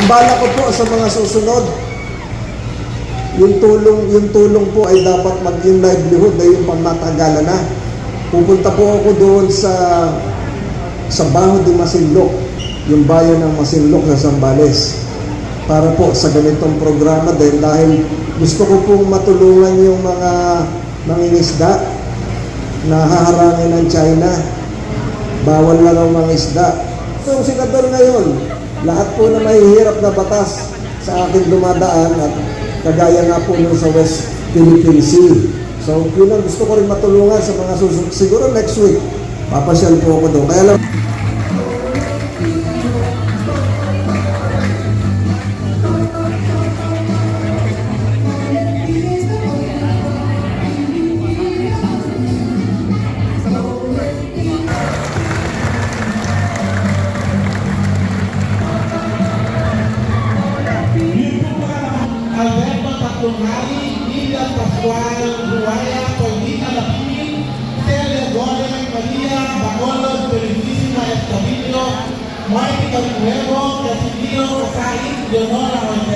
Ang bala ko po sa mga susunod, yung tulong, yung tulong po ay dapat maging livelihood na yung pangmatagalan na. Pupunta po ako doon sa sa Baho de Masinloc, yung bayan ng Masinloc sa Zambales. Para po sa ganitong programa dahil dahil gusto ko pong matulungan yung mga mangingisda na haharangin ng China. Bawal na ng mga isda. So, ang senador ngayon, lahat po na mahihirap na batas sa akin dumadaan at kagaya nga po nung sa West Philippine Sea. So, yun ang gusto ko rin matulungan sa mga susunod. Siguro next week, papasyal po ako doon. Kaya lang, Tatungali, Lidia Pascual, Ruaya, Paulina Lapini, Celia Gómez, María, Bacolod, Felicísima Escobillo, Mike Nuevo, Casimiro Casari, Leonora Ortega,